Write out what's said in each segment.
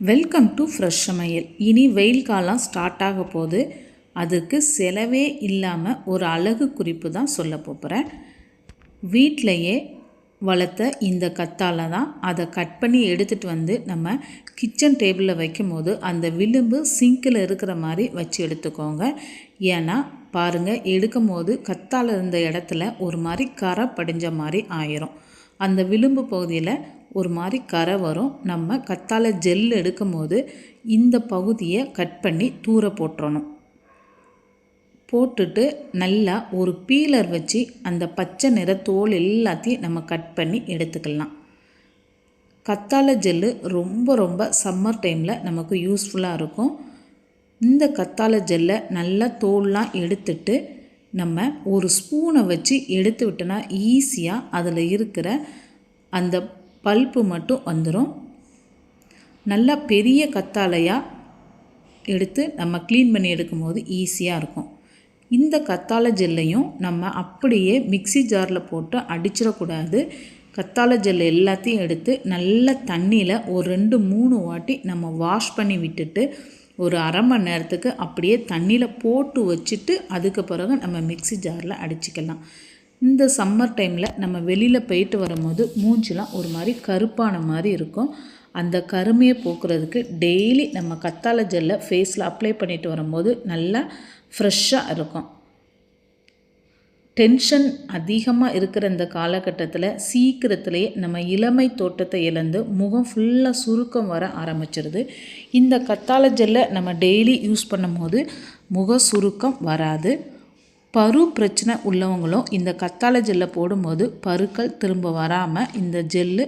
Welcome to fresh சமையல் இனி வெயில் காலம் ஸ்டார்ட் ஆக போகுது. அதுக்கு செலவே இல்லாமல் ஒரு அழகு குறிப்பு தான் சொல்ல போகிறேன் வீட்டிலையே வளர்த்த இந்த கத்தால தான் அதை கட் பண்ணி எடுத்துகிட்டு வந்து நம்ம கிச்சன் டேபிளில் வைக்கும் போது அந்த விளிம்பு சிங்கில் இருக்கிற மாதிரி வச்சு எடுத்துக்கோங்க. ஏன்னா பாருங்கள் எடுக்கும் போது கத்தால் இருந்த இடத்துல ஒரு மாதிரி கரை படிஞ்ச மாதிரி ஆயிரும். அந்த விளிம்பு பகுதியில் ஒரு மாதிரி கரை வரும். நம்ம கத்தாழை ஜெல் எடுக்கும் போது இந்த பகுதியை கட் பண்ணி தூர போட்டுறணும். போட்டுட்டு நல்லா ஒரு பீலர் வச்சு அந்த பச்சை நிற தோல் எல்லாத்தையும் நம்ம கட் பண்ணி எடுத்துக்கலாம். கத்தாழை ஜெல்லு ரொம்ப ரொம்ப சம்மர் டைமில் நமக்கு யூஸ்ஃபுல்லாக இருக்கும். இந்த கத்தாழை ஜெல்லை நல்லா தோல்லாம் எடுத்துட்டு நம்ம ஒரு ஸ்பூனை வச்சு எடுத்து விட்டோன்னா ஈஸியாக அதில் இருக்கிற அந்த பல்ப்பு மட்டும் வந்துடும் நல்லா பெரிய கத்தாழையாக எடுத்து நம்ம க்ளீன் பண்ணி எடுக்கும்போது ஈஸியாக இருக்கும். இந்த கத்தாழை ஜெல்லையும் நம்ம அப்படியே மிக்சி ஜாரில் போட்டு அடிச்சிடக்கூடாது. கத்தாழை ஜெல் எல்லாத்தையும் எடுத்து நல்ல தண்ணியில் ஒரு ரெண்டு மூணு வாட்டி நம்ம வாஷ் பண்ணி விட்டுட்டு ஒரு அரை மணி நேரத்துக்கு அப்படியே தண்ணியில் போட்டு வச்சுட்டு அதுக்கு பிறகு நம்ம மிக்சி ஜாரில் அடிச்சிக்கலாம். இந்த சம்மர் டைமில் நம்ம வெளியில் போயிட்டு வரும்போது மூஞ்சிலாம் ஒரு மாதிரி கருப்பான மாதிரி இருக்கும். அந்த கருமையை போக்குறதுக்கு டெய்லி நம்ம கத்தாழை ஜெல்லை ஃபேஸில் அப்ளை பண்ணிட்டு வரும்போது நல்லா ஃப்ரெஷ்ஷாக இருக்கும். டென்ஷன் அதிகமாக இருக்கிற இந்த காலகட்டத்தில் சீக்கிரத்துலேயே நம்ம இளமை தோட்டத்தை இழந்து முகம் ஃபுல்லாக சுருக்கம் வர ஆரம்பிச்சிருது. இந்த கத்தாழை ஜெல்லை நம்ம டெய்லி யூஸ் பண்ணும்போது முக சுருக்கம் வராது. பரு பிரச்சனை உள்ளவங்களும் இந்த கத்தாழ ஜெல்லை போடும்போது பருக்கள் திரும்ப வராமல் இந்த ஜெல்லு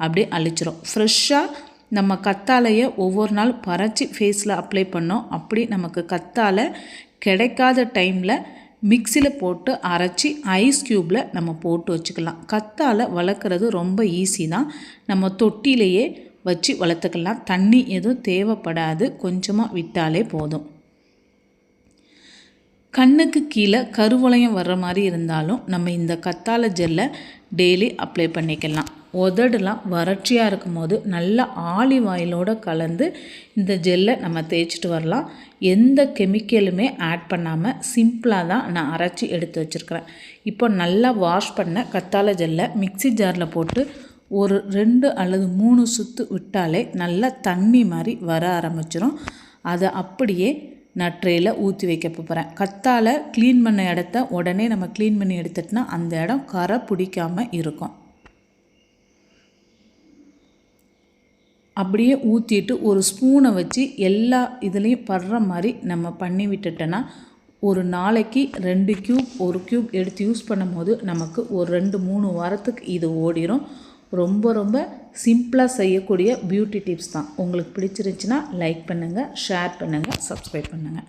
அப்படியே அழிச்சிரும். ஃப்ரெஷ்ஷாக நம்ம கத்தாழையை ஒவ்வொரு நாள் பறைச்சி ஃபேஸில் அப்ளை பண்ணோம். அப்படி நமக்கு கத்தாழை கிடைக்காத டைமில் மிக்சியில் போட்டு அரைச்சி ஐஸ் க்யூப்பில் நம்ம போட்டு வச்சுக்கலாம். கத்தால் வளர்க்குறது ரொம்ப ஈஸி தான். நம்ம தொட்டிலேயே வச்சு வளர்த்துக்கலாம். தண்ணி எதுவும் தேவைப்படாது. கொஞ்சமாக விட்டாலே போதும். கண்ணுக்கு கீழே கருவளையம் வர்ற மாதிரி இருந்தாலும் நம்ம இந்த கத்தாழை ஜெல்லை டெய்லி அப்ளை பண்ணிக்கலாம். உதடுலாம் வறட்சியாக இருக்கும் போது நல்ல ஆலிவ் ஆயிலோடு கலந்து இந்த ஜெல்லை நம்ம தேய்ச்சிட்டு வரலாம். எந்த கெமிக்கலுமே ஆட் பண்ணாமல் சிம்பிளாக தான் நான் அரைச்சி எடுத்து வச்சுருக்கிறேன். இப்போ நல்லா வாஷ் பண்ண கத்தாழை ஜெல்லை மிக்சி ஜாரில் போட்டு ஒரு ரெண்டு அல்லது மூணு சுற்று விட்டாலே நல்லா தண்ணி மாதிரி வர ஆரம்பிச்சிடும் அதை அப்படியே நான் ட்ரேயில் ஊற்றி வைக்க போகிறேன் கத்தால் க்ளீன் பண்ண இடத்த உடனே நம்ம க்ளீன் பண்ணி எடுத்துட்டோன்னா அந்த இடம் கரை பிடிக்காமல் இருக்கும். அப்படியே ஊற்றிட்டு ஒரு ஸ்பூனை வச்சு எல்லா இதுலேயும் படுற மாதிரி நம்ம பண்ணி விட்டுட்டோன்னா ஒரு நாளைக்கு ரெண்டு க்யூப் ஒரு க்யூப் எடுத்து யூஸ் பண்ணும்போது நமக்கு ஒரு ரெண்டு மூணு வாரத்துக்கு இது ஓடிடும் ரொம்ப ரொம்ப சிம்பிளாக செய்யக்கூடிய பியூட்டி டிப்ஸ் தான். உங்களுக்கு பிடிச்சிருந்துச்சின்னா லைக் பண்ணுங்கள் ஷேர் பண்ணுங்கள் சப்ஸ்கிரைப் பண்ணுங்கள்